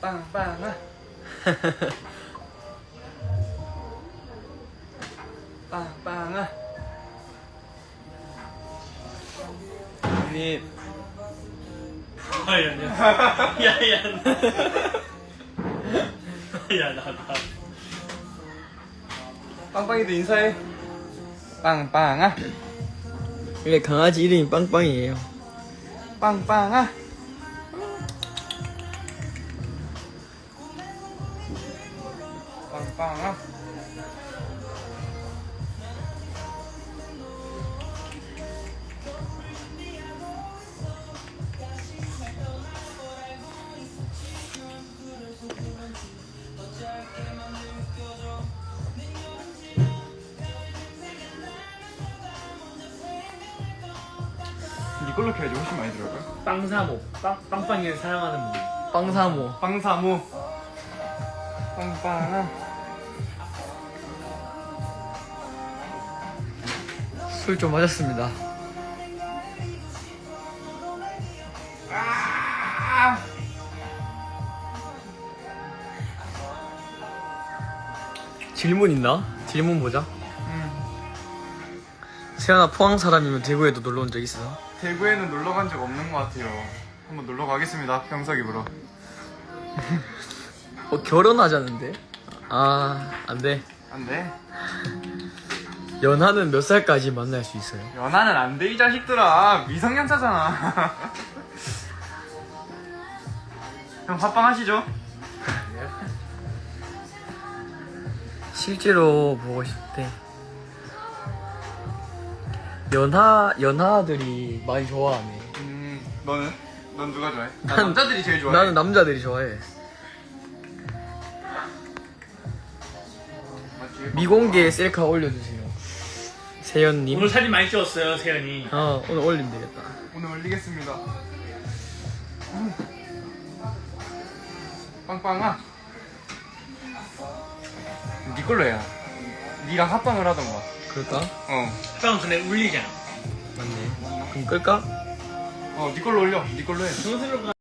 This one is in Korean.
빵빵아 빵빵아 빵빵아 님 아야 야야 야 나가 빵빵이도 인사해 빵빵아 원래 강아지 이 름이 빵빵이에요. 빵빵아 빵빵아 니 걸로 켜야지 훨씬 많이 들어갈걸? 빵사모 빵 빵빵이를 사랑하는 분 빵사모. 빵사무 빵빵아 술 좀 마셨습니다. 아! 질문 있나? 질문 보자. 음, 세연아 포항 사람이면 대구에도 놀러 온 적 있어? 대구에는 놀러 간 적 없는 것 같아요 한번 놀러 가겠습니다 평석이 보러 어 결혼하자는데? 아 안 돼. 안 돼 연하는 몇 살까지 만날 수 있어요? 연하는 안 돼 이 자식들아 미성년자잖아 형 합방 하시죠? 실제로 보고 싶대. 연하 연하들이 많이 좋아하네. 음 너는? 넌 누가 좋아해? 나 난- 남자들이 제일 좋아해 나는 남자들이 좋아해. 맞지? 미공개 셀카 올려주세요. 세연님. 오늘 사진 많이 찍었어요 세연이 어 오늘 올리면 되겠다. 오늘 올리겠습니다 음. 빵빵아 니 걸로 해야 니랑 합방을 하던가 그럴까? 어 빵 근데 울리잖아 맞네. 그럼 끌까? 어, 니 걸로 올려. 니 걸로 해.